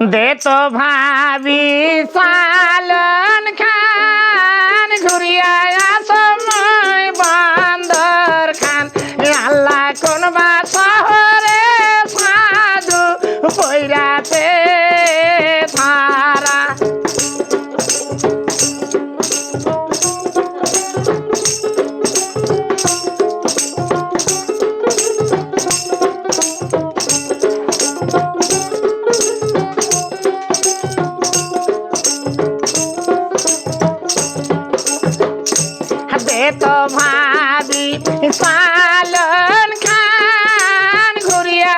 देचो भावी पाल তো ভাবি পালন খান ঘুরিয়া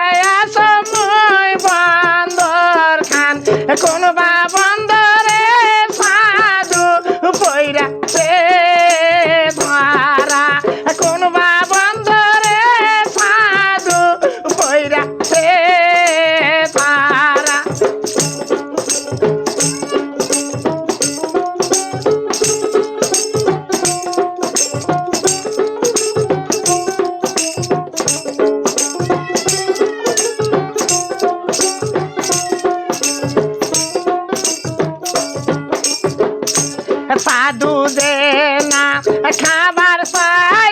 সময় বন্দর খান। কোন বাবা সাধু দে না খাবার পাই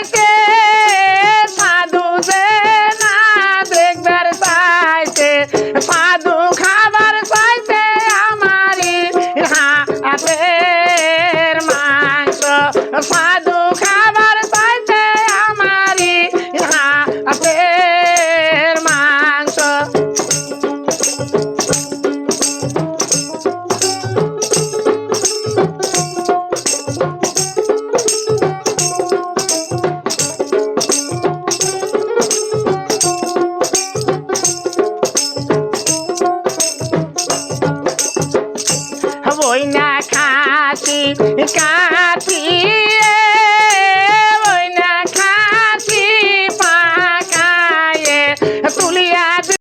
কইনা খাতি কাতি